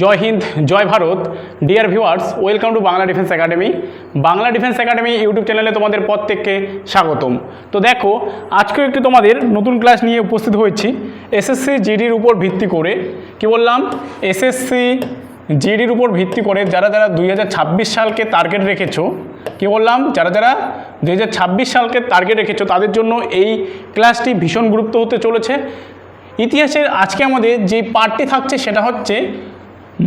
Joy Hind, Joy Bharat. Dear viewers welcome to Bangla defence academy Bangla defence academy YouTube চ্যানেলে তোমাদের প্রত্যেককে স্বাগতম। তো দেখো, আজকেও একটি তোমাদের নতুন ক্লাস নিয়ে উপস্থিত হয়েছি। এসএসসি জিডির উপর ভিত্তি করে, কি বললাম? এসএসসি জিডির উপর ভিত্তি করে যারা যারা দুই হাজার ছাব্বিশ সালকে টার্গেট রেখেছো, কি বললাম? যারা যারা দুই হাজার ছাব্বিশ সালকে টার্গেট রেখেছো, তাদের জন্য এই ক্লাসটি ভীষণ গুরুত্ব হতে চলেছে। ইতিহাসের আজকে আমাদের যে পার্টটি থাকছে, সেটা হচ্ছে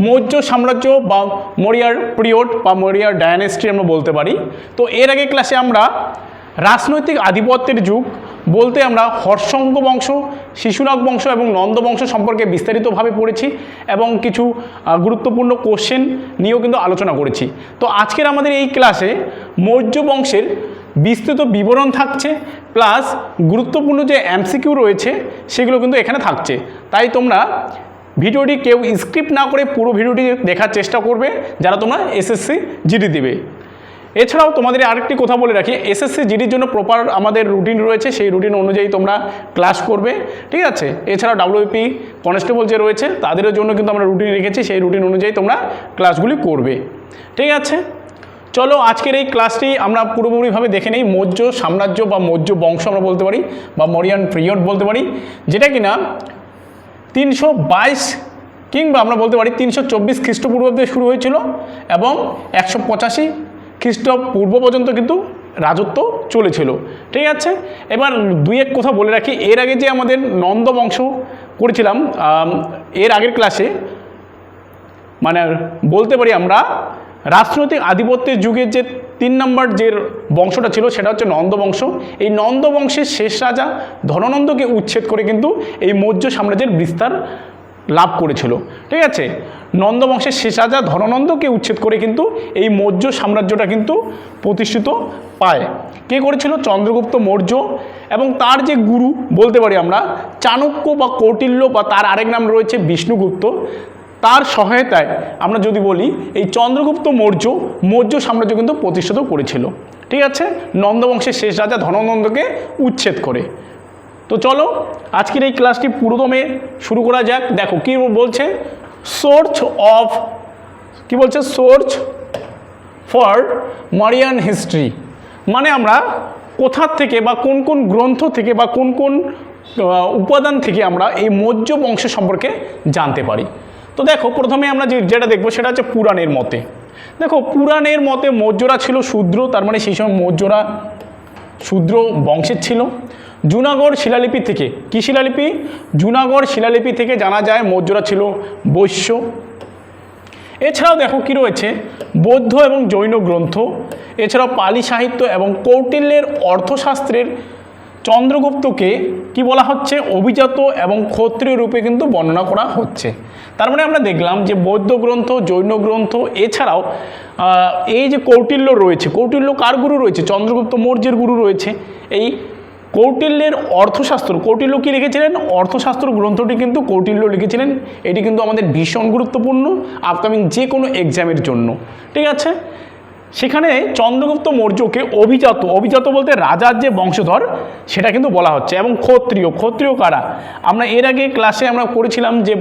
মৌর্য সাম্রাজ্য বা মরিয়ার পিরিয়ড বা মরিয়ার ডায়ানেস্টি আমরা বলতে পারি। তো এর আগে ক্লাসে আমরা রাজনৈতিক আধিপত্যের যুগ বলতে আমরা হর্ষঙ্গ বংশ, শিশুনাগ বংশ এবং নন্দ বংশ সম্পর্কে বিস্তারিতভাবে পড়েছি এবং কিছু গুরুত্বপূর্ণ কোশ্চেন নিয়েও কিন্তু আলোচনা করেছি। তো আজকের আমাদের এই ক্লাসে মৌর্য বংশের বিস্তৃত বিবরণ থাকছে প্লাস গুরুত্বপূর্ণ যে এমসিকিউ রয়েছে সেগুলো কিন্তু এখানে থাকছে। তাই তোমরা ভিডিওটি কেউ স্ক্রিপ্ট না করে পুরো ভিডিওটি দেখার চেষ্টা করবে, যারা তোমরা এসএসসি জিডি দিবে। এছাড়াও তোমাদের আরেকটি কথা বলে রাখি এসএসসি জিডির জন্য প্রপার আমাদের রুটিন রয়েছে, সেই রুটিন অনুযায়ী তোমরা ক্লাস করবে, ঠিক আছে? এছাড়াও ডাব্লিউপি কনস্টেবল যে রয়েছে, তাদেরও জন্য কিন্তু আমরা রুটিন রেখেছি, সেই রুটিন অনুযায়ী তোমরা ক্লাসগুলি করবে, ঠিক আছে? চলো আজকের এই ক্লাসটি আমরা পুরোপুরিভাবে দেখে নিই, মৌর্য সাম্রাজ্য বা মৌর্য বংশ আমরা বলতে পারি, বা মরিয়ান পিরিয়ড বলতে পারি, যেটা কিনা তিনশো বাইশ কিংবা আমরা বলতে পারি তিনশো চব্বিশ খ্রিস্টপূর্বাব্দে শুরু হয়েছিল এবং একশো পঁচাশি খ্রিস্টপূর্ব পর্যন্ত কিন্তু রাজত্ব চলেছিল। ঠিক আছে? এবার দুই এক কথা বলে রাখি, এর আগে যে আমাদের নন্দ বংশ করেছিলাম এর আগের ক্লাসে মানে বলতে পারি আমরা রাজনৈতিক আধিপত্যের যুগের যে তিন নম্বর যে বংশটা ছিল সেটা হচ্ছে নন্দ বংশ। এই নন্দ বংশের শেষ রাজা ধননন্দকে উচ্ছেদ করে কিন্তু এই মৌর্য সাম্রাজ্যের বিস্তার লাভ করেছিল। ঠিক আছে? নন্দ বংশের শেষ রাজা ধননন্দকে উচ্ছেদ করে কিন্তু এই মৌর্য সাম্রাজ্যটা কিন্তু প্রতিষ্ঠিত পায়। কে করেছিল? চন্দ্রগুপ্ত মৌর্য এবং তার যে গুরু বলতে পারি আমরা, চাণক্য বা কৌটিল্য বা তার আরেক নাম রয়েছে বিষ্ণুগুপ্ত। তার সহায়তায় আমরা যদি বলি, এই চন্দ্রগুপ্ত মৌর্য মৌর্য সাম্রাজ্য কিন্তু প্রতিষ্ঠিত করেছিল। ঠিক আছে? নন্দবংশের শেষ রাজা ধননন্দকে উচ্ছেদ করে। তো চলো, আজকের এই ক্লাসটি পুরোদমে শুরু করা যাক। দেখো, কি বলছে? সোর্স অফ, কি বলছে? Source for Mauryan history. মানে আমরা কোথার থেকে বা কোন কোন গ্রন্থ থেকে বা কোন কোন উপাদান থেকে আমরা এই মৌর্য বংশ সম্পর্কে জানতে পারি। তো দেখো, প্রথমে আমরা যে যেটা দেখব সেটা হচ্ছে পুরাণের মতে। দেখো, পুরাণের মতে মৌর্যরা ছিল শূদ্র, তার মানে সেই সময় মৌর্যরা শূদ্র বংশের ছিল। জুনাগড় শিলালিপি থেকে কী শিলালিপি? জুনাগড় শিলালিপি থেকে জানা যায় মৌর্যরা ছিল বৈশ্য। এছাড়াও দেখো কি রয়েছে? বৌদ্ধ এবং জৈন গ্রন্থ। এছাড়াও পালি সাহিত্য এবং কৌটিল্যের অর্থশাস্ত্রের চন্দ্রগুপ্তকে কি বলা হচ্ছে? অভিজাত এবং ক্ষত্রিয় রূপে কিন্তু বর্ণনা করা হচ্ছে। তার মানে আমরা দেখলাম যে বৌদ্ধ গ্রন্থ, জৈন গ্রন্থ, এছাড়াও এই যে কৌটিল্য রয়েছে, কৌটিল্য কার গুরু রয়েছে? চন্দ্রগুপ্ত মৌর্যের গুরু রয়েছে। এই কৌটিল্যের অর্থশাস্ত্র, কৌটিল্য কী লিখেছিলেন? অর্থশাস্ত্র গ্রন্থটি কিন্তু কৌটিল্য লিখেছিলেন। এটি কিন্তু আমাদের ভীষণ গুরুত্বপূর্ণ আপকামিং যে কোনো এক্সামের জন্য। ঠিক আছে? সেখানে চন্দ্রগুপ্ত মৌর্যকে অভিজাত অভিজাত বলতে রাজার যে বংশধর, সেটা কিন্তু বলা হচ্ছে। এবং ক্ষত্রিয় ক্ষত্রিয় কারা? আমরা এর আগে ক্লাসে আমরা করেছিলাম যে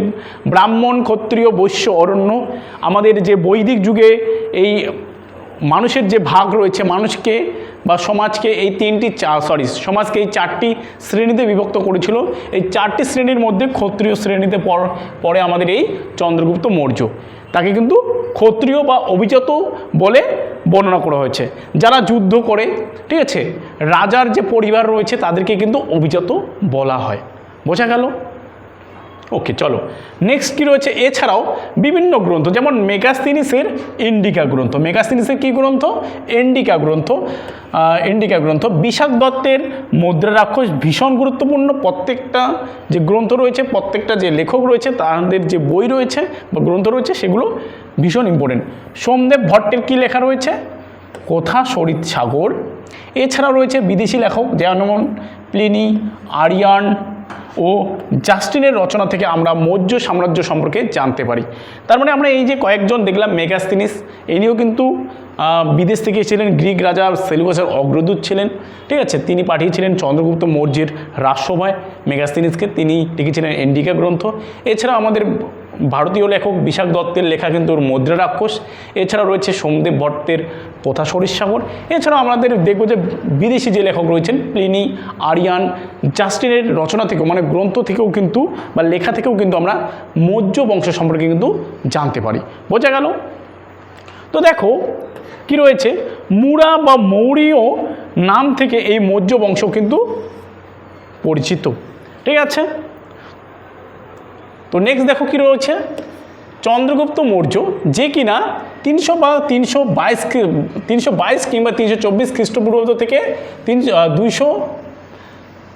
ব্রাহ্মণ, ক্ষত্রিয়, বৈশ্য, অরণ্য, আমাদের যে বৈদিক যুগে এই মানুষের যে ভাগ রয়েছে, মানুষকে বা সমাজকে এই তিনটি সরি সমাজকে এই চারটি শ্রেণীতে বিভক্ত করেছিল। এই চারটি শ্রেণির মধ্যে ক্ষত্রিয় শ্রেণীতে পর- পড়ে আমাদের এই চন্দ্রগুপ্ত মৌর্য। তাকে কিন্তু ক্ষত্রিয় বা অভিজাত বলে বর্ণনা করা হয়েছে। যারা যুদ্ধ করে, ঠিক আছে, রাজার যে পরিবার রয়েছে তাদেরকে কিন্তু অভিজাত বলা হয়। বোঝা গেল? ওকে চলো। নেক্সট কী রয়েছে? এছাড়াও বিভিন্ন গ্রন্থ যেমন মেগাস্তিনিসের ইন্ডিকা গ্রন্থ। মেগাস্তিনিসের কী গ্রন্থ? এন্ডিকা গ্রন্থ। আহ, এন্ডিকা গ্রন্থ। বিশাখ দত্তের মুদ্রা রাক্ষস ভীষণ গুরুত্বপূর্ণ। প্রত্যেকটা যে গ্রন্থ রয়েছে প্রত্যেকটা যে লেখক রয়েছে তাদের যে বই রয়েছে বা গ্রন্থ রয়েছে সেগুলো ভীষণ ইম্পর্টেন্ট সোমদেব ভট্টের কী লেখা রয়েছে? কথা সরিত সাগর। এছাড়া রয়েছে বিদেশি লেখক যেমন প্লিনি আরিয়ান ও জাস্টিনের রচনা থেকে আমরা মৌর্য সাম্রাজ্য সম্পর্কে জানতে পারি। তার মানে আমরা এই যে কয়েকজন দেখলাম, মেগাস্তিনিস, ইনিও কিন্তু বিদেশ থেকে এসেছিলেন, গ্রিক রাজা সেলুকাসের অগ্রদূত ছিলেন, ঠিক আছে? তিনি পাঠিয়েছিলেন চন্দ্রগুপ্ত মৌর্যের রাজসভায়, মেগাস্তিনিসকে, তিনি লিখেছিলেন এন্ডিকা গ্রন্থ। এছাড়া আমাদের ভারতীয় লেখক বিশাখ দত্তের লেখা কিন্তু ওর মুদ্রা রাক্ষস। এছাড়া রয়েছে সোমদেব ভট্টের কথা সরিষাগর এছাড়াও আমাদের দেখব যে বিদেশি যে লেখক রয়েছেন প্লিনি, আরিয়ান, জাস্টিনের রচনা থেকেও মানে গ্রন্থ থেকেও কিন্তু বা লেখা থেকেও কিন্তু আমরা মৌর্য বংশ সম্পর্কে কিন্তু জানতে পারি। বোঝা গেল? তো দেখো, কি রয়েছে? মুরা বা মৌরীয় নাম থেকে এই মৌর্য বংশ কিন্তু পরিচিত। ঠিক আছে? তো নেক্সট দেখো কি রয়েছে? চন্দ্রগুপ্ত মৌর্য, যে কিনা তিনশো বা তিনশো বাইশ তিনশো বাইশ কিংবা তিনশো চব্বিশ খ্রিস্টপূর্বাব্দ থেকে তিন দুইশো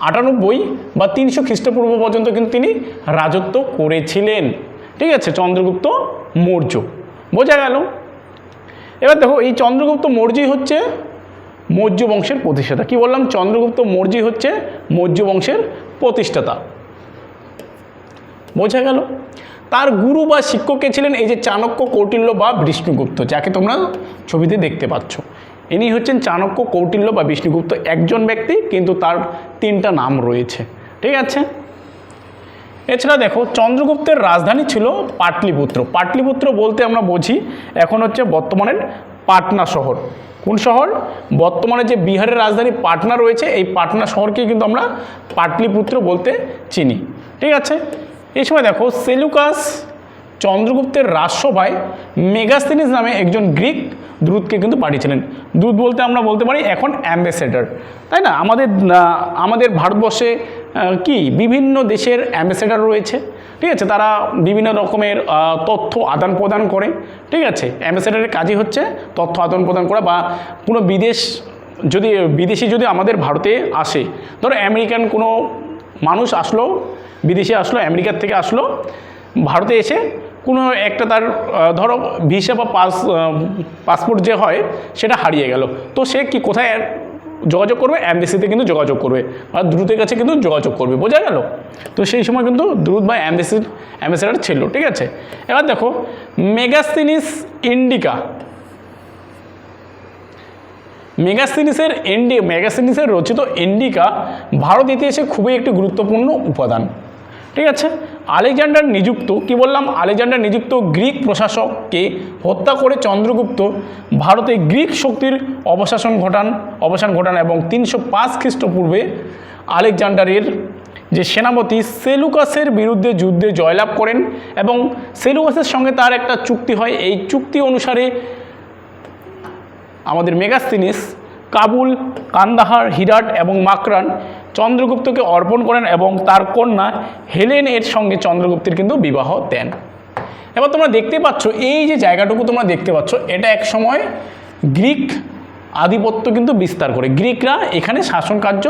আটানব্বই বা তিনশো খ্রিস্টপূর্ব পর্যন্ত কিন্তু তিনি রাজত্ব করেছিলেন। ঠিক আছে, চন্দ্রগুপ্ত মৌর্য। বোঝা গেল? এবার দেখো, এই চন্দ্রগুপ্ত মৌর্যই হচ্ছে মৌর্য বংশের প্রতিষ্ঠাতা। কি বললাম? চন্দ্রগুপ্ত মৌর্যই হচ্ছে মৌর্য বংশের প্রতিষ্ঠাতা। বোঝা গেল? তার গুরু বা শিক্ষককে ছিলেন? এই যে চাণক্য কৌটিল্য বা বিষ্ণুগুপ্ত, যাকে তোমরা ছবিতে দেখতে পাচ্ছ। ইনি হচ্ছেন চাণক্য কৌটিল্য বা বিষ্ণুগুপ্ত একজন ব্যক্তি, কিন্তু তার তিনটা নাম রয়েছে। ঠিক আছে? এছাড়া দেখো, চন্দ্রগুপ্তের রাজধানী ছিল পাটলিপুত্র। পাটলিপুত্র বলতে আমরা বুঝি এখন হচ্ছে বর্তমানের পাটনা শহর। কোন শহর? বর্তমানে যে বিহারের রাজধানী পাটনা রয়েছে, এই পাটনা শহরকে কিন্তু আমরা পাটলিপুত্র বলতে চিনি। ঠিক আছে? এই সময় দেখো, সেলুকাস চন্দ্রগুপ্তের রাজসভায় মেগাস্তিনিস নামে একজন গ্রিক দ্রুতকে কিন্তু পাঠিয়েছিলেন। দ্রুত বলতে আমরা বলতে পারি এখন অ্যাম্বাসেডার। তাই না? আমাদের আমাদের ভারতবর্ষে কি বিভিন্ন দেশের অ্যাম্বাসেডার রয়েছে। ঠিক আছে? তারা বিভিন্ন রকমের তথ্য আদান প্রদান করে। ঠিক আছে? অ্যাম্বাসেডারের কাজই হচ্ছে তথ্য আদান প্রদান করা বা কোনো বিদেশ, যদি, বিদেশি যদি আমাদের ভারতে আসে, ধরো আমেরিকান কোনো মানুষ আসলো বিদেশে আসলো, আমেরিকার থেকে আসলো, ভারতে এসে কোনো একটা তার ধরো ভিসা বা পাস পাসপোর্ট যে হয়, সেটা হারিয়ে গেল। তো সে কি কোথায় যোগাযোগ করবে? অ্যাম্বাসিতে কিন্তু যোগাযোগ করবে আর দ্রুতের কাছে কিন্তু যোগাযোগ করবে, বোঝা গেল? তো সেই সময় কিন্তু দ্রুত বা অ্যাম্বাসি অ্যাম্বাসেডার ছিল, ঠিক আছে? এবার দেখো মেগাসিনিস ইন্ডিকা মেগাসিনিসের এন্ডি মেগাস্তিনিসের রচিত ইন্ডিকা ভারত ইতিহাসে খুবই একটি গুরুত্বপূর্ণ উপাদান। ঠিক আছে? আলেকজান্ডার নিযুক্ত, কি বললাম? আলেকজান্ডার নিযুক্ত গ্রিক প্রশাসককে হত্যা করে চন্দ্রগুপ্ত ভারতে গ্রিক শক্তির অবশাসন ঘটান, অবসান ঘটান এবং তিনশো পাঁচ খ্রিস্টপূর্বে আলেকজান্ডারের যে সেনাপতি সেলুকাসের বিরুদ্ধে যুদ্ধে জয়লাভ করেন এবং সেলুকাসের সঙ্গে তার একটা চুক্তি হয়। এই চুক্তি অনুসারে আমাদের মেগাস্তিনিস, কাবুল, কান্দাহার, হিরাট এবং মাকরান চন্দ্রগুপ্তকে অর্পণ করেন এবং তার কন্যা হেলেন এর সঙ্গে চন্দ্রগুপ্তের কিন্তু বিবাহ দেন। এবার তোমরা দেখতে পাচ্ছ, এই যে জায়গাটুকু তোমরা দেখতে পাচ্ছ, এটা এক সময় গ্রিক আধিপত্য কিন্তু বিস্তার করে। গ্রিকরা এখানে শাসন কার্য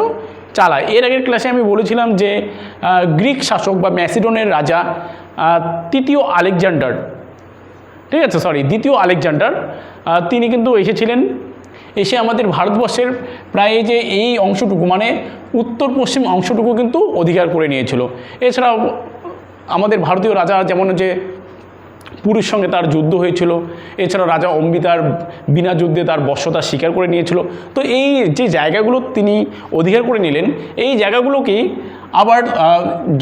চালায়। এর আগের ক্লাসে আমি বলেছিলাম যে গ্রিক শাসক বা ম্যাসিডনের রাজা তৃতীয় আলেকজান্ডার, ঠিক আছে? সরি দ্বিতীয় আলেকজান্ডার তিনি কিন্তু এসেছিলেন এসে আমাদের ভারতবর্ষের প্রায় যে এই অংশটুকু মানে উত্তর পশ্চিম অংশটুকু কিন্তু অধিকার করে নিয়েছিল। এছাড়াও আমাদের ভারতীয় রাজা যেমন যে পুরীর সঙ্গে তার যুদ্ধ হয়েছিল এছাড়া রাজা অম্বিতার বিনা যুদ্ধে তার বশ্যতা স্বীকার করে নিয়েছিল। তো এই যে জায়গাগুলো তিনি অধিকার করে নিলেন, এই জায়গাগুলোকেই আবার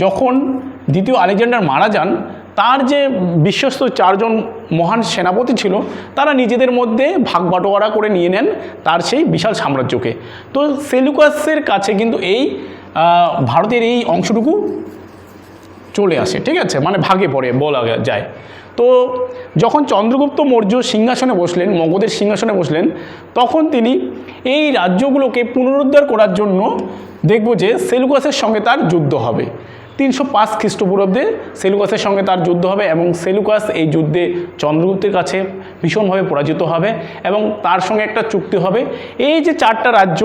যখন দ্বিতীয় আলেকজান্ডার মারা যান তার যে বিশ্বস্ত চারজন মহান সেনাপতি ছিল, তারা নিজেদের মধ্যে ভাগ বাটোয়ারা করে নিয়ে নেন তার সেই বিশাল সাম্রাজ্যকে। তো সেলুকাসের কাছে কিন্তু এই ভারতের এই অংশটুকু চলে আসে, ঠিক আছে? মানে ভাগে পড়ে বলা যায়। তো যখন চন্দ্রগুপ্ত মৌর্য সিংহাসনে বসলেন, মগধের সিংহাসনে বসলেন, তখন তিনি এই রাজ্যগুলোকে পুনরুদ্ধার করার জন্য দেখব যে সেলুকাসের সঙ্গে তার যুদ্ধ হবে। তিনশো পাঁচ খ্রিস্টপূর্বাব্দে সেলুকাসের সঙ্গে তার যুদ্ধ হবে এবং সেলুকাস এই যুদ্ধে চন্দ্রগুপ্তের কাছে ভীষণভাবে পরাজিত হবে এবং তার সঙ্গে একটা চুক্তি হবে। এই যে চারটা রাজ্য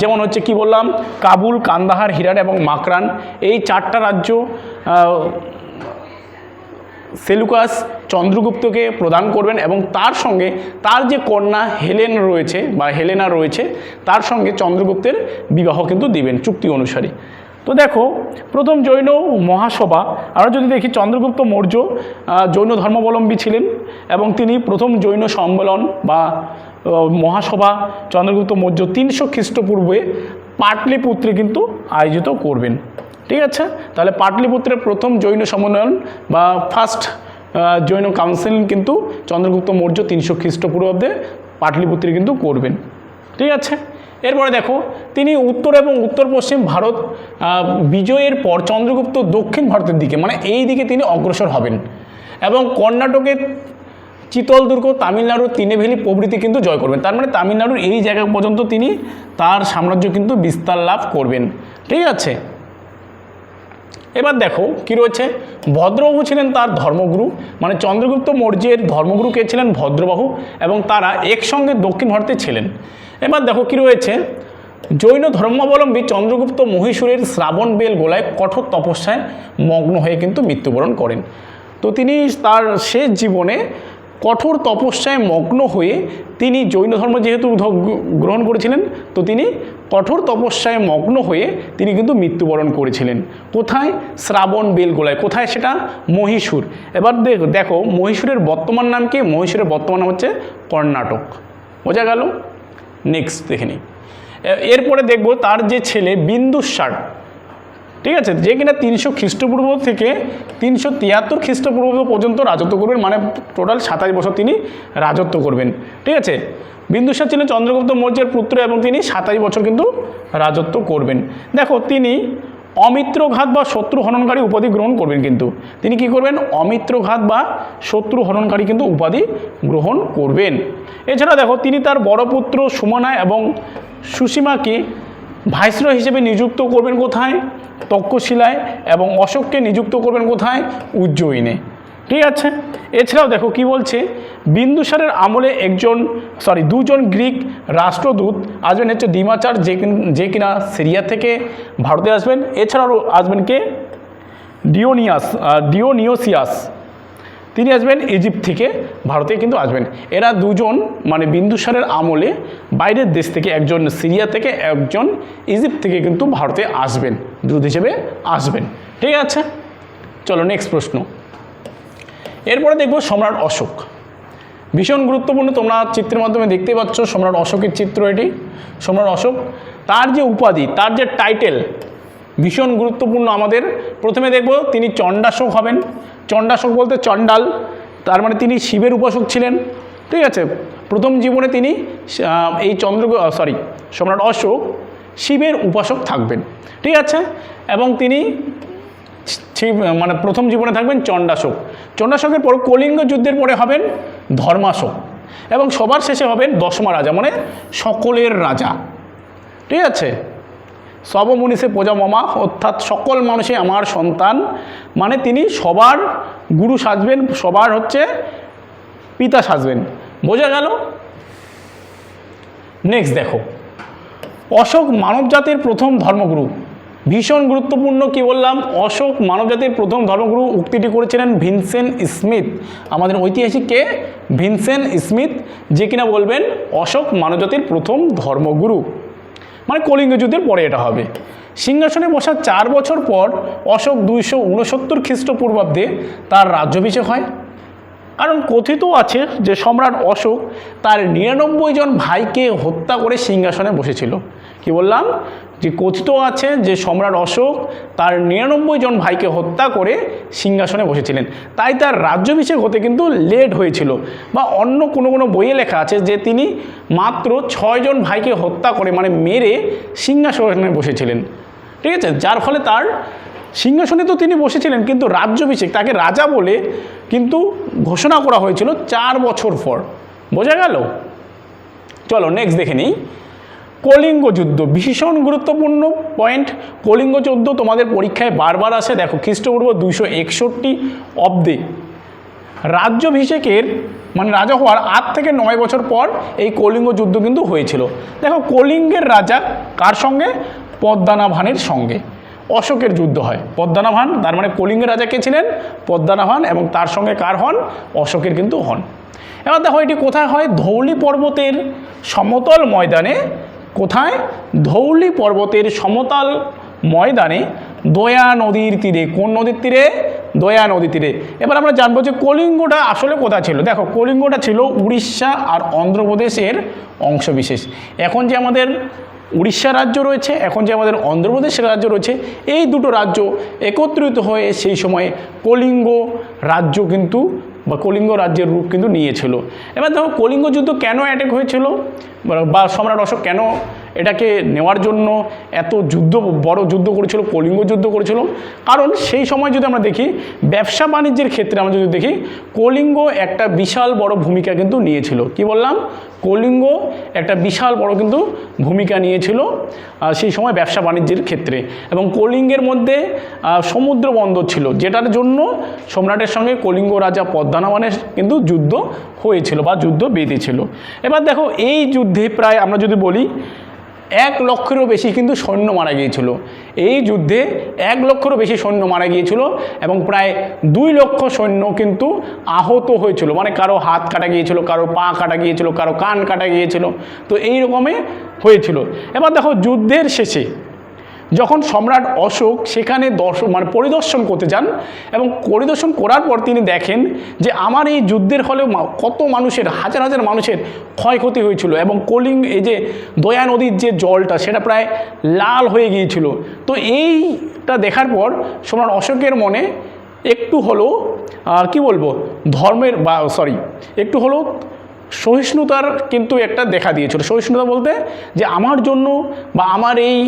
যেমন হচ্ছে কি বললাম, কাবুল, কান্দাহার হিরাট এবং মাকরান, এই চারটা রাজ্য সেলুকাস চন্দ্রগুপ্তকে প্রদান করবেন এবং তার সঙ্গে তার যে কন্যা হেলেন রয়েছে বা হেলেনা রয়েছে, তার সঙ্গে চন্দ্রগুপ্তের বিবাহ কিন্তু দিবেন চুক্তি অনুসারে। তো দেখো, প্রথম জৈন মহাসভা আমরা যদি দেখি, চন্দ্রগুপ্ত মৌর্য জৈন ধর্মাবলম্বী ছিলেন এবং তিনি প্রথম জৈন সম্মেলন বা মহাসভা, চন্দ্রগুপ্ত মৌর্য তিনশো খ্রিস্টপূর্বে পাটলিপুত্রে কিন্তু আয়োজিত করবেন। ঠিক আছে? তাহলে পাটলিপুত্রের প্রথম জৈন সম্মেলন বা ফার্স্ট জৈন কাউন্সিল কিন্তু চন্দ্রগুপ্ত মৌর্য তিনশো খ্রিস্টপূর্বাব্দে পাটলিপুত্রে কিন্তু করবেন। ঠিক আছে? এরপরে দেখো, তিনি উত্তর এবং উত্তর পশ্চিম ভারত বিজয়ের পর চন্দ্রগুপ্ত দক্ষিণ ভারতের দিকে মানে এই দিকে তিনি অগ্রসর হবেন। এবং কর্ণাটকের চিতল দুর্গ তামিলনাড়ুর তিনেভেলি প্রভৃতি কিন্তু জয় করবেন। তার মানে তামিলনাড়ুর এই জায়গা পর্যন্ত তিনি তার সাম্রাজ্য কিন্তু বিস্তার লাভ করবেন। ঠিক আছে? এবার দেখো কি রয়েছে? ভদ্রবাহু ছিলেন তার ধর্মগুরু মানে চন্দ্রগুপ্ত মৌর্যের ধর্মগুরু কে ছিলেন? ভদ্রবাহু এবং তারা একসঙ্গে দক্ষিণ ভারতে ছিলেন। এবার দেখো কি রয়েছে? জৈন ধর্মাবলম্বী চন্দ্রগুপ্ত মহীশূরের শ্রাবণ বেল গোলায় কঠোর তপস্যায় মগ্ন হয়ে কিন্তু মৃত্যুবরণ করেন। তো তিনি তার শেষ জীবনে কঠোর তপস্যায় মগ্ন হয়ে তিনি জৈন ধর্ম যেহেতু গ্রহণ করেছিলেন, তো তিনি কঠোর তপস্যায় মগ্ন হয়ে তিনি কিন্তু মৃত্যুবরণ করেছিলেন। কোথায়? শ্রাবণ বেলগোলায়। কোথায় সেটা? মহীশূর। এবার দেখ- দেখো, মহীশূরের বর্তমান নাম কি? মহীশূরের বর্তমান নাম হচ্ছে কর্ণাটক। বোঝা গেল? নেক্সট দেখে নিই এরপরে দেখব তার যে ছেলে বিন্দুসার ঠিক আছে? যে কিনা তিনশো খ্রিস্টপূর্ব থেকে তিনশো তিয়াত্তর খ্রিস্টপূর্ব পর্যন্ত রাজত্ব করবেন মানে টোটাল সাতাশ বছর তিনি রাজত্ব করবেন। ঠিক আছে? বিন্দুসার ছিলেন চন্দ্রগুপ্ত মৌর্যের পুত্র এবং তিনি সাতাশ বছর কিন্তু রাজত্ব করবেন। দেখো, তিনি অমিত্রঘাত বা শত্রু হননকারী উপাধি গ্রহণ করবেন কিন্তু। তিনি কি করবেন? অমিত্রঘাত বা শত্রু হননকারী কিন্তু উপাধি গ্রহণ করবেন। এছাড়া দেখো, তিনি তার বড় পুত্র সুমনা এবং সুসীমাকে ভাইসরয় হিসেবে নিযুক্ত করবেন কোথায়? তক্ষশিলায় এবং অশোককে নিযুক্ত করবেন কোথায়? উজ্জয়িনে। ঠিক আছে? এছাড়াও দেখো কি বলছে? বিন্দুসারের আমলে একজন সরি দুজন গ্রিক রাষ্ট্রদূত, আসবেন হচ্ছে ডিমাচার, যে যে কিনা সিরিয়া থেকে ভারতে আসবেন। এছাড়াও আসবেন কে? ডিওনিয়াস ডিওনিওসিয়াস। তিনি আসবেন ইজিপ্ট থেকে, ভারতে কিন্তু আসবেন। এরা দুজন মানে বিন্দুসারের আমলে বাইরের দেশ থেকে একজন সিরিয়া থেকে একজন ইজিপ্ট থেকে কিন্তু ভারতে আসবেন, দূত হিসেবে আসবেন। ঠিক আছে? চলো নেক্সট প্রশ্ন। এরপরে দেখব সম্রাট অশোক। ভীষণ গুরুত্বপূর্ণ তোমরা চিত্রের মাধ্যমে দেখতেই পাচ্ছ সম্রাট অশোকের চিত্র এটি। সম্রাট অশোক, তার যে উপাধি, তার যে টাইটেল ভীষণ গুরুত্বপূর্ণ আমাদের। প্রথমে দেখব তিনি চণ্ডাশোক হবেন। চণ্ডাশোক বলতে চণ্ডাল, তার মানে তিনি শিবের উপাসক ছিলেন। ঠিক আছে? প্রথম জীবনে তিনি এই চন্দ্র সরি সম্রাট অশোক শিবের উপাসক থাকবেন। ঠিক আছে? এবং তিনি শিব মানে প্রথম জীবনে থাকবেন চণ্ডাশোক। চণ্ডাশোকের পর কলিঙ্গ যুদ্ধের পরে হবেন ধর্মাশোক। এবং সবার শেষে হবেন দশমা রাজা মানে সকলের রাজা। ঠিক আছে? সব মনীষে প্রজা অর্থাৎ সকল মানুষই আমার সন্তান। মানে তিনি সবার গুরু সাজবেন, সবার হচ্ছে পিতা সাজবেন। বোঝা গেল? নেক্সট দেখো। অশোক মানবজাতির প্রথম ধর্মগুরু। ভীষণ গুরুত্বপূর্ণ কি বললাম? অশোক মানবজাতির প্রথম ধর্মগুরু উক্তিটি করেছিলেন ভিনসেন্ট স্মিথ। আমাদের ঐতিহাসিক কে? ভিনসেন্ট স্মিথ, যে কিনা বলবেন অশোক মানবজাতির প্রথম ধর্মগুরু। মানে কলিঙ্গ যুদ্ধের পরে এটা হবে। সিংহাসনে বসার চার বছর পর অশোক দুইশো উনসত্তর খ্রিস্টপূর্বাব্দে তার রাজ্যভিষেক হয়। কারণ কথিত আছে যে সম্রাট অশোক তার নিরানব্বই জন ভাইকে হত্যা করে সিংহাসনে বসেছিল। কি বললাম? যে কথিত আছে যে সম্রাট অশোক, তার নিরানব্বই জন ভাইকে হত্যা করে সিংহাসনে বসেছিলেন। তাই তার রাজ্যভিষেক হতে কিন্তু লেট হয়েছিল বা অন্য কোনো কোনো বইয়ে লেখা আছে যে তিনি মাত্র ছয়জন ভাইকে হত্যা করে মানে মেরে সিংহাসনে বসেছিলেন। ঠিক আছে? যার ফলে তার সিংহাসনে তো তিনি বসেছিলেন, কিন্তু রাজ্যভিষেক, তাকে রাজা বলে কিন্তু ঘোষণা করা হয়েছিল চার বছর পর। বোঝা গেল? চলো নেক্সট দেখে নিই। কলিঙ্গ যুদ্ধ, ভীষণ গুরুত্বপূর্ণ পয়েন্ট কলিঙ্গ যুদ্ধ তোমাদের পরীক্ষায় বারবার আসে। দেখো, খ্রিস্টপূর্ব দুইশো একষট্টি অব্দে। রাজ্যভিষেকের মানে রাজা হওয়ার আট থেকে নয় বছর পর এই কলিঙ্গ যুদ্ধ কিন্তু হয়েছিল। দেখো, কলিঙ্গের রাজা কার সঙ্গে? পদ্মানাভানের সঙ্গে। অশোকের যুদ্ধ হয়। পদ্মানাভান, তার মানে কলিঙ্গের রাজা কে ছিলেন? পদ্মানাভান এবং তার সঙ্গে কার হন? অশোকের কিন্তু হন। এবার দেখো, এটি কোথায় হয়? ধৌলি পর্বতের সমতল ময়দানে কোথায়? ধৌলি পর্বতের সমতল ময়দানে দয়া নদীর তীরে। কোন নদীর তীরে? দয়া নদীর তীরে। এবার আমরা জানব যে কলিঙ্গটা আসলে কোথায় ছিল। দেখো, কলিঙ্গটা ছিল উড়িষ্যা আর অন্ধ্রপ্রদেশের অংশবিশেষ। এখন যে আমাদের উড়িষ্যা রাজ্য রয়েছে, এখন যে আমাদের অন্ধ্রপ্রদেশ রাজ্য রয়েছে, এই দুটো রাজ্য একত্রিত হয়ে সেই সময় কলিঙ্গ রাজ্য কিন্তু বা কলিঙ্গ রাজ্যের রূপ কিন্তু নিয়েছিল। এবার দেখো কলিঙ্গ যুদ্ধ কেন অ্যাটাক হয়েছিল? বা- সম্রাট অশোক কেন এটাকে নেওয়ার জন্য এত যুদ্ধ, বড় যুদ্ধ করেছিল, কলিঙ্গ যুদ্ধ করেছিল। কারণ সেই সময় যদি আমরা দেখি, ব্যবসা বাণিজ্যের ক্ষেত্রে আমরা যদি দেখি, কলিঙ্গ একটা বিশাল বড় ভূমিকা কিন্তু নিয়েছিল। কি বললাম? কলিঙ্গ একটা বিশাল বড় কিন্তু ভূমিকা নিয়েছিল সেই সময় ব্যবসা বাণিজ্যের ক্ষেত্রে। এবং কলিঙ্গের মধ্যে সমুদ্র বন্দর ছিল, যেটার জন্য সম্রাটের সঙ্গে কলিঙ্গ রাজা পদ্মানামানের কিন্তু যুদ্ধ হয়েছিল বা যুদ্ধ বেঁধেছিল। এবার দেখো, এই যুদ্ধে প্রায় আমরা যদি বলি এক লক্ষেরও বেশি কিন্তু সৈন্য মারা গিয়েছিল। এই যুদ্ধে এক লক্ষেরও বেশি সৈন্য মারা গিয়েছিল এবং প্রায় দুই লক্ষ সৈন্য কিন্তু আহত হয়েছিল। মানে কারও হাত কাটা গিয়েছিল, কারও পা কাটা গিয়েছিল, কারও কান কাটা গিয়েছিল। তো এই রকমে হয়েছিল। এবার দেখো যুদ্ধের শেষে যখন সম্রাট অশোক সেখানে দর্শন মানে পরিদর্শন করতে যান এবং পরিদর্শন করার পর তিনি দেখেন যে আমার এই যুদ্ধের ফলে কত মানুষের, হাজার হাজার মানুষের ক্ষয়ক্ষতি হয়েছিল এবং কলিং, এই যে দয়া নদীর যে জলটা সেটা প্রায় লাল হয়ে গিয়েছিল। তো এইটা দেখার পর সম্রাট অশোকের মনে একটু হলো কি বলব, ধর্মের বা সরি একটু হলো সহিষ্ণুতার কিন্তু একটা দেখা দিয়েছিল। সহিষ্ণুতা বলতে যে আমার জন্য বা আমার এই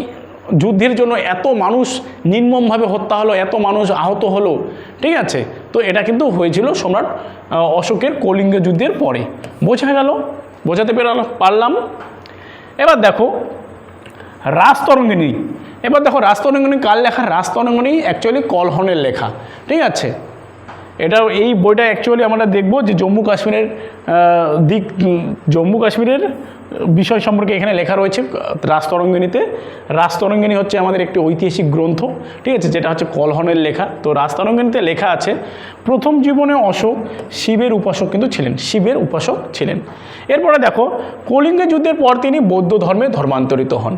যুদ্ধের জন্য এত মানুষ নির্মমভাবে হত্যা হলো, এত মানুষ আহত হলো, ঠিক আছে? তো এটা কিন্তু হয়েছিল সম্রাট অশোকের কলিঙ্গ যুদ্ধের পরে। বোঝা গেল? বোঝাতে পেরাল পারলাম? এবার দেখো, রাজতরঙ্গিনী। এবার দেখো, রাজতরঙ্গিনী কার লেখা? রাজতরঙ্গিনী অ্যাকচুয়ালি কলহনের লেখা, ঠিক আছে? এটা এই বইটা অ্যাকচুয়ালি আমরা দেখব যে জম্মু কাশ্মীরের দিক, জম্মু কাশ্মীরের বিষয় সম্পর্কে এখানে লেখা রয়েছে রাজতরঙ্গিনীতে রাজতরঙ্গিনী হচ্ছে আমাদের একটি ঐতিহাসিক গ্রন্থ, ঠিক আছে, যেটা হচ্ছে কলহনের লেখা। তো রাজতরঙ্গিনীতে লেখা আছে, প্রথম জীবনে অশোক, শিবের উপাসক কিন্তু ছিলেন, শিবের উপাসক ছিলেন। এরপরে দেখো, কলিঙ্গ যুদ্ধের পর তিনি বৌদ্ধ ধর্মে ধর্মান্তরিত হন।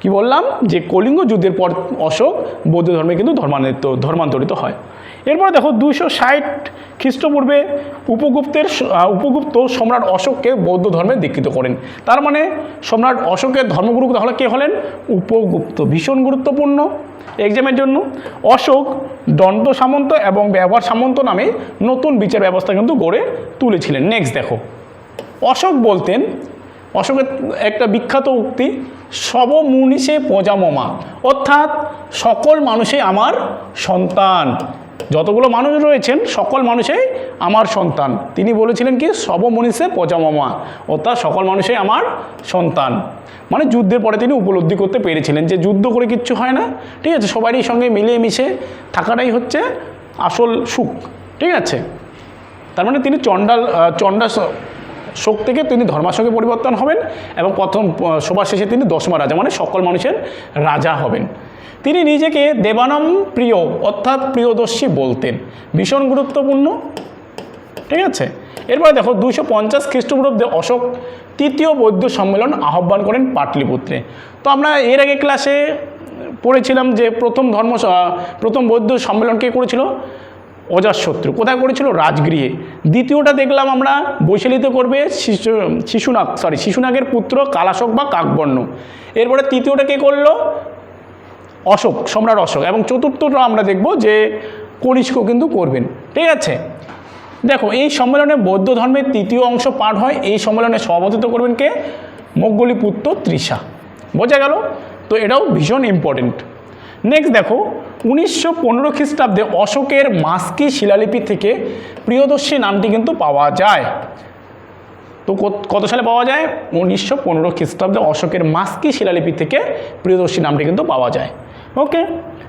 কি বললাম? যে কলিঙ্গ যুদ্ধের পর অশোক বৌদ্ধ ধর্মে কিন্তু ধর্মান্তরিত ধর্মান্তরিত হয়। এরপরে দেখো দুশো ষাট খ্রিস্টপূর্বে উপগুপ্তের উপগুপ্ত সম্রাট অশোককে বৌদ্ধ ধর্মে দীক্ষিত করেন। তার মানে সম্রাট অশোকের ধর্মগুরু তাহলে কে হলেন? উপগুপ্ত। ভীষণ গুরুত্বপূর্ণ এক্সামের জন্য। অশোক দণ্ড সামন্ত এবং ব্যবহার সামন্ত নামে নতুন বিচার ব্যবস্থা কিন্তু গড়ে তুলেছিলেন। নেক্সট দেখো। অশোক বলতেন অশোকের একটা বিখ্যাত উক্তি সব মুনিষে প্রজামমা অর্থাৎ সকল মানুষে আমার সন্তান। যতগুলো মানুষ রয়েছেন সকল মানুষই আমার সন্তান। তিনি বলেছিলেন কি সব মনীষে প্রজামমা অর্থাৎ সকল মানুষই আমার সন্তান। মানে যুদ্ধের পরে তিনি উপলব্ধি করতে পেরেছিলেন যে যুদ্ধ করে কিচ্ছু হয় না। ঠিক আছে সবারই সঙ্গে মিলিয়ে মিশে থাকাটাই হচ্ছে আসল সুখ। ঠিক আছে? তার মানে তিনি চণ্ডাল আহ, চণ্ডা স- শোক থেকে তিনি ধর্মাশোকে পরিবর্তন হবেন এবং প্রথম সবার শেষে তিনি দশমা রাজা মানে সকল মানুষের রাজা হবেন। তিনি নিজেকে দেবানম প্রিয়, অর্থাৎ প্রিয়দর্শী বলতেন। ভীষণ গুরুত্বপূর্ণ। ঠিক আছে? এরপরে দেখো দুশো পঞ্চাশ খ্রিস্টপূর্বাব্দে অশোক তৃতীয় বৌদ্ধ সম্মেলন আহ্বান করেন পাটলিপুত্রে। তো আমরা এর আগে ক্লাসে পড়েছিলাম যে প্রথম ধর্ম প্রথম বৌদ্ধ সম্মেলন কে করেছিল? অজাতশত্রু কোথায় করেছিল রাজগৃহে। দ্বিতীয়টা দেখলাম আমরা, বৈশালীতে করবে শিশু, শিশুনাগ সরি শিশুনাগের পুত্র কালাশক বা কাকবর্ণ। এরপরে তৃতীয়টা কে করল? অশোক, সম্রাট অশোক। এবং চতুর্থটা আমরা দেখব যে কনিষ্ক কিন্তু করবেন। ঠিক আছে? দেখো, এই সম্মেলনে বৌদ্ধ ধর্মের তৃতীয় অংশ পাঠ হয়। এই সম্মেলনে সভাপতিত্ব করবেন কে? মোগলি পুত্র তৃষা। বোঝা গেল? তো এটাও ভীষণ ইম্পর্টেন্ট নেক্সট দেখো, উনিশশো পনেরো খ্রিস্টাব্দে অশোকের মাস্কি শিলালিপি থেকে প্রিয়দর্শী নামটি কিন্তু পাওয়া যায়। তো কত- সালে পাওয়া যায়? উনিশশো পনেরো খ্রিস্টাব্দে অশোকের মাস্কি শিলালিপি থেকে প্রিয়দর্শী নামটি কিন্তু পাওয়া যায়। ওকে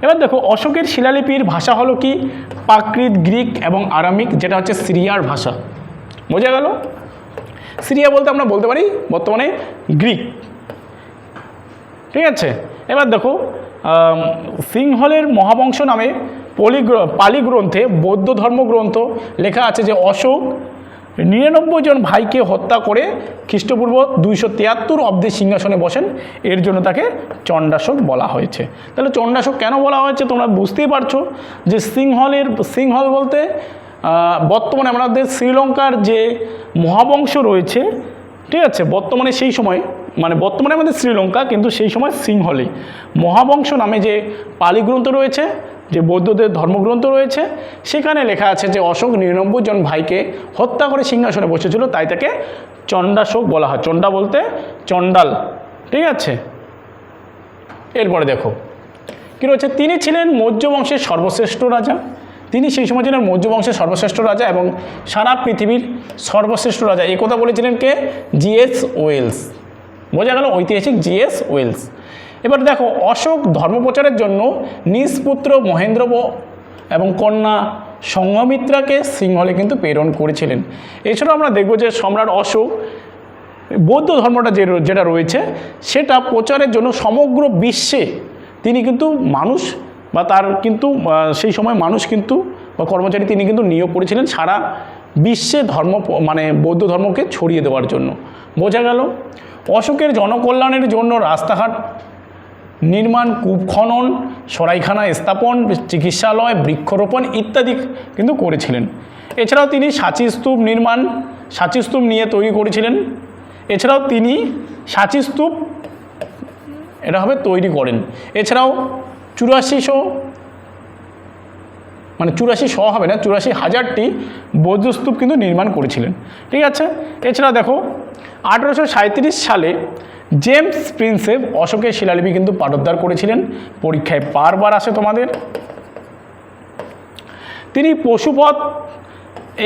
এবার দেখো, অশোকের শিলালিপির ভাষা হলো কি? প্রাকৃত গ্রিক এবং আরামিক, যেটা হচ্ছে সিরিয়ার ভাষা। বোঝা গেল? সিরিয়া বলতে আমরা বলতে পারি বর্তমানে গ্রিক। ঠিক আছে? এবার দেখো সিংহলের মহাবংশ নামে পলিগ্র পালি গ্রন্থে বৌদ্ধ ধর্মগ্রন্থ লেখা আছে যে অশোক নিরানব্বই জন ভাইকে হত্যা করে খ্রিস্টপূর্ব দুইশো তিয়াত্তর অব্দে সিংহাসনে বসেন। এর জন্য তাকে চণ্ডাশোক বলা হয়েছে। তাহলে চণ্ডাশোক কেন বলা হয়েছে তোমরা বুঝতেই পারছ যে সিংহলের, সিংহল বলতে বর্তমানে আমাদের শ্রীলঙ্কার যে মহাবংশ রয়েছে ঠিক আছে, বর্তমানে সেই সময় মানে বর্তমানে আমাদের শ্রীলঙ্কা, কিন্তু সেই সময় সিংহলি। মহাবংশ নামে যে পালি গ্রন্থ রয়েছে, যে বৌদ্ধদের ধর্মগ্রন্থ রয়েছে, সেখানে লেখা আছে যে অশোক নিরানব্বই জন ভাইকে হত্যা করে সিংহাসনে বসেছিল, তাই তাকে চণ্ডাশোক বলা হয়। চণ্ডা বলতে চণ্ডাল, ঠিক আছে? এরপরে দেখো, কী রয়েছে? তিনি ছিলেন মৌর্য বংশের সর্বশ্রেষ্ঠ রাজা। তিনি সেই সময় ছিলেন মৌর্য বংশের সর্বশ্রেষ্ঠ রাজা এবং সারা পৃথিবীর সর্বশ্রেষ্ঠ রাজা। এই কথা বলেছিলেন কে? জিএস ওয়েলস বোঝা গেল ঐতিহাসিক জিএস ওয়েলস এবার দেখো, অশোক ধর্মপ্রচারের জন্য নিজ পুত্র মহেন্দ্র এবং কন্যা সংঘমিত্রাকে সিংহলে কিন্তু প্রেরণ করেছিলেন। এছাড়াও আমরা দেখব যে সম্রাট অশোক বৌদ্ধ ধর্মটা যে যেটা রয়েছে, সেটা প্রচারের জন্য সমগ্র বিশ্বে তিনি কিন্তু মানুষ বা তার কিন্তু সেই সময় মানুষ কিন্তু বা কর্মচারী তিনি কিন্তু নিয়োগ করেছিলেন সারা বিশ্বে ধর্ম মানে বৌদ্ধ ধর্মকে ছড়িয়ে দেওয়ার জন্য। বোঝা গেল? অশোকের জনকল্যাণের জন্য রাস্তাঘাট নির্মাণ, কূপ খনন, সরাইখানা স্থাপন, চিকিৎসালয়, বৃক্ষরোপণ ইত্যাদি কিন্তু করেছিলেন। এছাড়াও তিনি সাঁচি স্তূপ নির্মাণ, সাঁচি স্তূপ নিয়ে তৈরি করেছিলেন। এছাড়াও তিনি সাঁচি স্তূপ, এটা হবে তৈরি করেন। এছাড়াও চুরাশিশো মানে চুরাশি শ হবে না, চুরাশি হাজারটি বৌদ্ধস্তূপ কিন্তু নির্মাণ করেছিলেন। ঠিক আছে? এছাড়া দেখো, আঠেরোশো সালে জেমস প্রিন্সেপ অশোকের শিলালিপি কিন্তু পাঠোদ্ধার করেছিলেন। পরীক্ষায় বারবার আসে তোমাদের। তিনি পশুপথ,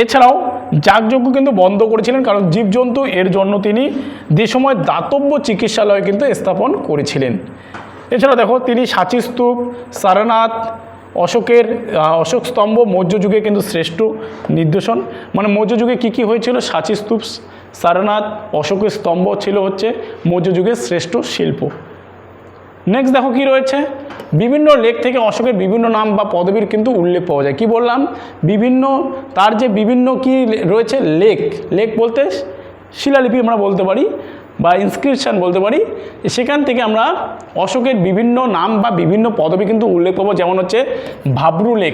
এছাড়াও যাগযজ্ঞ কিন্তু বন্ধ করেছিলেন, কারণ জীবজন্তু এর জন্য তিনি যে সময় দাতব্য চিকিৎসালয় কিন্তু স্থাপন করেছিলেন। এছাড়া দেখো, তিনি সাঁচি স্তূপ, সারনাথ, অশোকের অশোক স্তম্ভ, মৌর্য যুগে কিন্তু শ্রেষ্ঠ নির্দেশন মানে মৌর্য যুগে কী কী হয়েছিল? সাঁচি স্তূপ, সারনাথ, অশোকের স্তম্ভ ছিল হচ্ছে মৌর্য যুগের শ্রেষ্ঠ শিল্প। নেক্সট দেখো কি রয়েছে? বিভিন্ন লেখ থেকে অশোকের বিভিন্ন নাম বা পদবীর কিন্তু উল্লেখ পাওয়া যায়। কি বললাম? বিভিন্ন, তার যে বিভিন্ন কি রয়েছে? লেখ লেখ বলতে শিলালিপি আমরা বলতে পারি। বা ইনস্ক্রিপশান বলতে পারি, সেখান থেকে আমরা অশোকের বিভিন্ন নাম বা বিভিন্ন পদবী কিন্তু উল্লেখ পাবো, যেমন হচ্ছে ভাবরু লেক।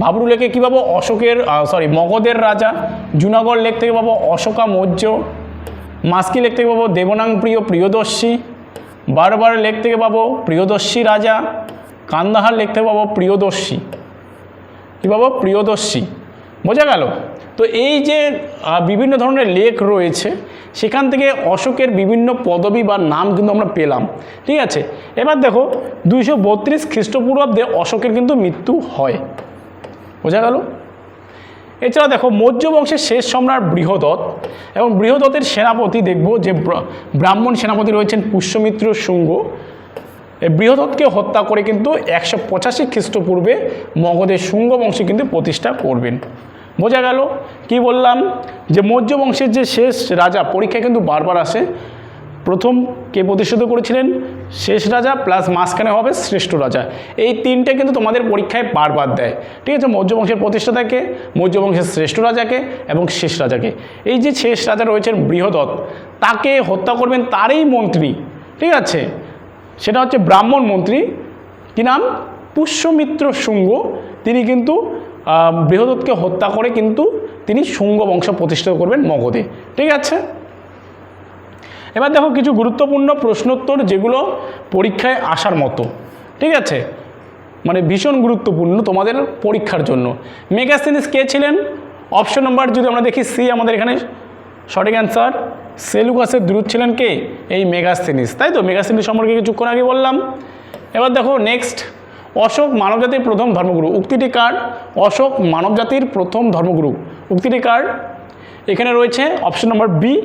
ভাবরু লেকে কী পাবো? অশোকের সরি মগধের রাজা। জুনাগড় লেখ থেকে পাবো অশোকা মৌর্য। মাস্কি লেখ থেকে পাবো দেবনাং প্রিয় প্রিয়দর্শী। বারবার লেখ থেকে পাবো প্রিয়দর্শী রাজা। কান্দাহার লেখ থেকে পাবো প্রিয়দর্শী। কী পাবো? প্রিয়দর্শী। বোঝা গেল? তো এই যে বিভিন্ন ধরনের লেখ রয়েছে, সেখান থেকে অশোকের বিভিন্ন পদবী বা নাম কিন্তু আমরা পেলাম, ঠিক আছে? এবার দেখো, দুইশো বত্রিশ খ্রিস্টপূর্বাব্দে অশোকের কিন্তু মৃত্যু হয়, বোঝা গেল? এছাড়া দেখো, মৌর্য বংশের শেষ সম্রাট বৃহদত্ত এবং বৃহদত্তের সেনাপতি দেখব যে ব্রাহ্মণ সেনাপতি রয়েছেন পুষ্যমিত্র শুঙ্গ। বৃহদত্তকে হত্যা করে কিন্তু একশো পঁচাশি খ্রিস্টপূর্বে মগধের শুঙ্গ বংশে কিন্তু প্রতিষ্ঠা করবেন। বোঝা গেল। কি বললাম? যে মৌর্য বংশের যে শেষ রাজা, পরীক্ষায় কিন্তু বারবার আসে। প্রথম কে প্রতিষ্ঠিত করেছিলেন? শেষ রাজা প্লাস মাঝখানে হবে শ্রেষ্ঠ রাজা। এই তিনটে কিন্তু তোমাদের পরীক্ষায় বারবার দেয়। ঠিক আছে? মৌর্য বংশের প্রতিষ্ঠাতাকে, মৌর্য বংশের শ্রেষ্ঠ রাজাকে এবং শেষ রাজাকে। এই যে শেষ রাজা রয়েছেন বৃহদত্ত, তাকে হত্যা করবেন তারই মন্ত্রী। ঠিক আছে? সেটা হচ্ছে ব্রাহ্মণ মন্ত্রী। কি নাম? পুষ্যমিত্র শুঙ্গ। তিনি কিন্তু বৃহদত্তকে হত্যা করে কিন্তু তিনি শুঙ্গ বংশ প্রতিষ্ঠিত করবেন মগধে। ঠিক আছে? এবার দেখো কিছু গুরুত্বপূর্ণ প্রশ্নোত্তর যেগুলো পরীক্ষায় আসার মতো। ঠিক আছে? মানে ভীষণ গুরুত্বপূর্ণ তোমাদের পরীক্ষার জন্য। মেগাস্থেনিস কে ছিলেন? অপশন নাম্বার যদি আমরা দেখি, সি আমাদের এখানে সঠিক অ্যান্সার। সেলুকাসের দূরত ছিলেন কে? এই মেগাস্থেনিস তাই তো? মেগাস্থেনিস সম্পর্কে কিছুক্ষণ আগে বললাম। এবার দেখো, নেক্সট। অশোক মানবজাতির প্রথম ধর্মগুরু। উক্তিটি কার? অশোক মানবজাতির প্রথম ধর্মগুরু। উক্তিটি কার? এখানে রয়েছে option number B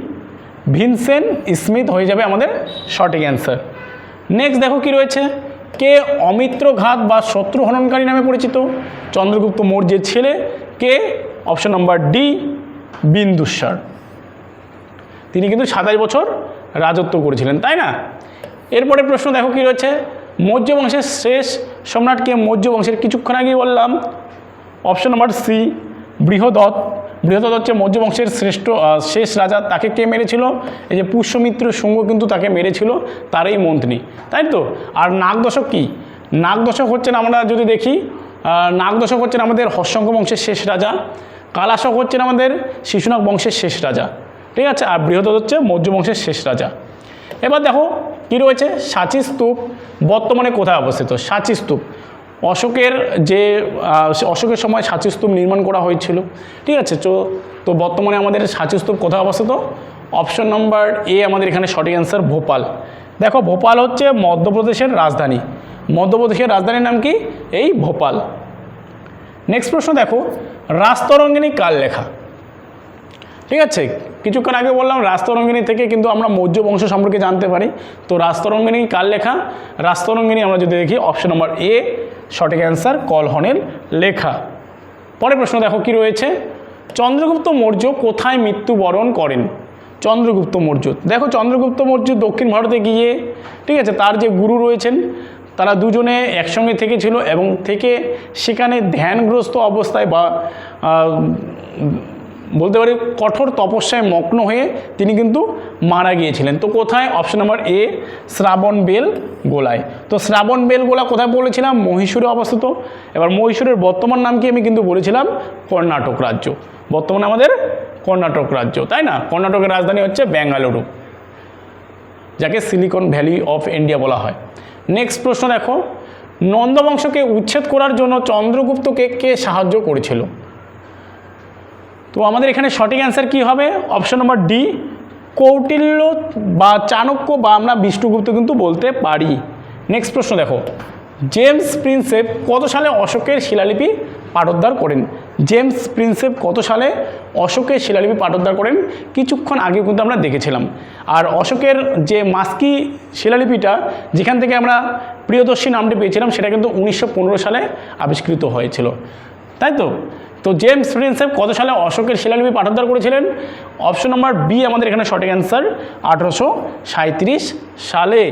Vincent Smith হয়ে যাবে আমাদের সঠিক অ্যান্সার নেক্সট দেখো কি রয়েছে? কে অমিত্র ঘাত বা শত্রু হননকারী নামে পরিচিত? চন্দ্রগুপ্ত মৌর্যের ছেলে, কে? Option number D Bindusara. তিনি কিন্তু সাতাশ বছর রাজত্ব করেছিলেন, তাই না? এরপরে প্রশ্ন দেখো কি রয়েছে? মৌর্য বংশের শেষ সম্রাটকে মৌর্য বংশের কিছুক্ষণ আগেই বললাম। Option number C Brihadratha. Brihadratha হচ্ছে মৌর্য বংশের শ্রেষ্ঠ শেষ রাজা। তাকে কে মেরেছিল? এই যে পুষ্যমিত্র শুঙ্গ কিন্তু তাকে মেরেছিল, তারই মন্ত্রী। তাই তো? আর নাগদশক কি? নাগদশক হচ্ছেন আমরা যদি দেখি নাগদশক হচ্ছেন আমাদের হর্ষঙ্ক বংশের শেষ রাজা। কালাশক হচ্ছেন আমাদের শিশুনাগ বংশের শেষ রাজা। ঠিক আছে? আর বৃহদত্ত হচ্ছে মৌর্য বংশের শেষ রাজা। এবার দেখো কী রয়েছে? সাঁচি স্তূপ বর্তমানে কোথায় অবস্থিত? সাঁচি স্তূপ। অশোকের যে অশোকের সময় সাঁচি স্তূপ নির্মাণ করা হয়েছিল। ঠিক আছে? তো তো বর্তমানে আমাদের সাঁচি স্তূপ কোথায় অবস্থিত? অপশন নম্বর এ আমাদের এখানে সঠিক অ্যান্সার ভোপাল। দেখো, ভোপাল হচ্ছে মধ্যপ্রদেশের রাজধানী। মধ্যপ্রদেশের রাজধানীর নাম কি? এই ভোপাল। নেক্সট প্রশ্ন দেখো রাস্তরঙ্গিনী কার লেখা? ঠিক আছে? কিছুক্ষণ আগে বললাম রাস্তরঙ্গিনী থেকে কিন্তু আমরা মৌর্য বংশ সম্পর্কে জানতে পারি। তো রাস্তরঙ্গিনী কার লেখা? রাস্তরঙ্গিনী আমরা যদি দেখি অপশন নম্বর এ সঠিক অ্যান্সার কলহনের লেখা। পরের প্রশ্ন দেখো কি রয়েছে? চন্দ্রগুপ্ত মৌর্য কোথায় মৃত্যুবরণ করেন? চন্দ্রগুপ্ত মৌর্য। দেখো চন্দ্রগুপ্ত মৌর্য দক্ষিণ ভারতে গিয়ে, ঠিক আছে, তার যে গুরু রয়েছেন, তারা দুজনে একসঙ্গে থেকেছিল এবং থেকে সেখানে ধ্যানগ্রস্ত অবস্থায় বা বলতে পারি কঠোর তপস্যায় মগ্ন হয়ে তিনি কিন্তু মারা গিয়েছিলেন। তো কোথায়? অপশন নাম্বার এ শ্রাবণ বেল গোলায়। তো শ্রাবণ বেল গোলা কোথায় বলেছিলাম? মহীশূরে অবস্থিত। এবার মহীশূরের বর্তমান নাম কি আমি কিন্তু বলেছিলাম? কর্ণাটক রাজ্য। বর্তমানে আমাদের কর্ণাটক রাজ্য, তাই না? কর্ণাটকের রাজধানী হচ্ছে বেঙ্গালুরু যাকে সিলিকন ভ্যালি অফ ইন্ডিয়া বলা হয়। নেক্সট প্রশ্ন দেখো, নন্দবংশকে উচ্ছেদ করার জন্য চন্দ্রগুপ্তকে কে সাহায্য করেছিল? তো আমাদের এখানে সঠিক অ্যান্সার কি হবে? অপশন নম্বর ডি কৌটিল্য বা চাণক্য বা আমরা বিষ্ণুগুপ্ত কিন্তু বলতে পারি। নেক্সট প্রশ্ন দেখো। জেমস প্রিন্সেপ কত সালে অশোকের শিলালিপি পাঠোদ্ধার করেন? জেমস প্রিন্সেপ কত সালে অশোকের শিলালিপি পাঠোদ্ধার করেন? কিছুক্ষণ আগে কিন্তু আমরা দেখেছিলাম। আর অশোকের যে মাস্কি শিলালিপিটা, যেখান থেকে আমরা প্রিয়দর্শী নামটি পেয়েছিলাম, সেটা কিন্তু উনিশশো পনেরো সালে আবিষ্কৃত হয়েছিল। তাই তো? তো জেমস প্রিন্সেপ কত সালে অশোকের শিলালিপি পাঠোদ্ধার করেছিলেন? অপশন নম্বর বি আমাদের এখানে সঠিক অ্যান্সার আঠেরোশো সালে।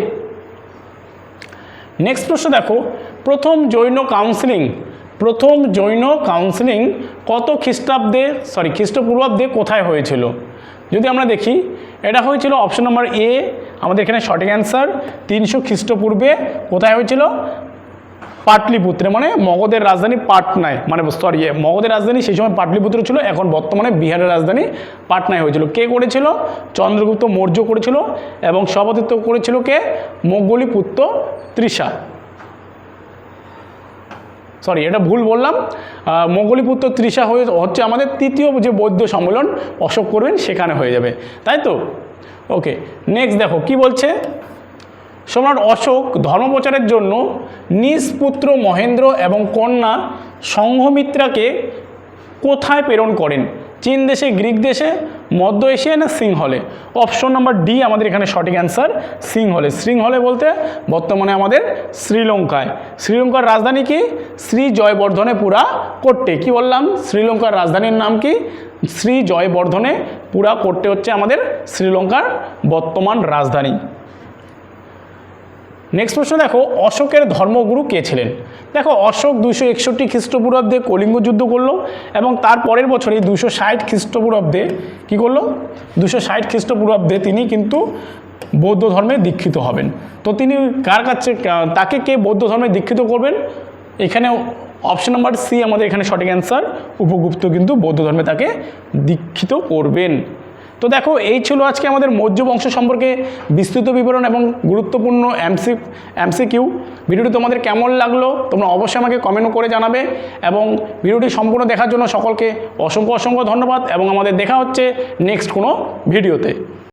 নেক্সট প্রশ্ন দেখো, প্রথম জৈন কাউন্সিলিং প্রথম জৈন কাউন্সিলিং কত খ্রিস্টাব্দে সরি খ্রিস্টপূর্বাব্দে কোথায় হয়েছিল? যদি আমরা দেখি, এটা হয়েছিল অপশন নম্বর এ আমাদের এখানে সঠিক অ্যান্সার তিনশো খ্রিস্টপূর্বে কোথায় হয়েছিল? পাটলিপুত্রে মানে মগধের রাজধানী পাটনায় মানে সরি মগধের রাজধানী সেই সময় পাটলিপুত্র ছিল, এখন বর্তমানে বিহারের রাজধানী পাটনায় হয়েছিল। কে করেছিল? চন্দ্রগুপ্ত মৌর্য করেছিল এবং সভাপতিত্ব করেছিল কে? মোগলিপুত্র তৃষা। সরি এটা ভুল বললাম। মোগলিপুত্র তৃষা হয়ে হচ্ছে আমাদের তৃতীয় যে বৌদ্ধ সম্মেলন, অশোক করবেন, সেখানে হয়ে যাবে। তাই তো? ওকে নেক্সট দেখো, কি বলছে? সম্রাট অশোক ধর্মপ্রচারের জন্য নিজ পুত্র মহেন্দ্র এবং কন্যা সংঘমিত্রাকে কোথায় প্রেরণ করেন? চীন দেশে, গ্রিক দেশে, মধ্য এশিয়া না সিংহলে? অপশন নাম্বার ডি আমাদের এখানে সঠিক অ্যান্সার সিংহলে। সিংহলে বলতে বর্তমানে আমাদের শ্রীলঙ্কায়। শ্রীলঙ্কার রাজধানী কি? শ্রী জয়বর্ধনে পুরা কোট্টে কি বললাম? শ্রীলঙ্কার রাজধানীর নাম কি? শ্রী জয়বর্ধনে পুরা কোট্টে হচ্ছে আমাদের শ্রীলঙ্কার বর্তমান রাজধানী। নেক্সট প্রশ্ন দেখো, অশোকের ধর্মগুরু কে ছিলেন? দেখো, অশোক দুশো একষট্টি খ্রিস্টপূর্বাব্দে কলিঙ্গ যুদ্ধ করল এবং তার পরের বছরই দুশো ষাট খ্রিস্টপূর্বাব্দে কী করল? দুশো ষাট খ্রিস্টপূর্বাব্দে তিনি কিন্তু বৌদ্ধ ধর্মে দীক্ষিত হবেন। তো তিনি কার কাছে তাকে কে বৌদ্ধ ধর্মে দীক্ষিত করবেন? এখানে অপশন নাম্বার সি আমাদের এখানে সঠিক অ্যান্সার উপগুপ্ত কিন্তু বৌদ্ধ ধর্মে তাকে দীক্ষিত করবেন। তো দেখো, এই ছিল আজকে আমাদের মৌর্য বংশ সম্পর্কে বিস্তৃত বিবরণ এবং গুরুত্বপূর্ণ এমসি এমসি কিউ ভিডিওটি তোমাদের কেমন লাগল, তোমরা অবশ্যই আমাকে কমেন্ট করে জানাবে এবং ভিডিওটি সম্পূর্ণ দেখার জন্য সকলকে অসংখ্য অসংখ্য ধন্যবাদ এবং আমাদের দেখা হচ্ছে নেক্সট কোনো ভিডিওতে।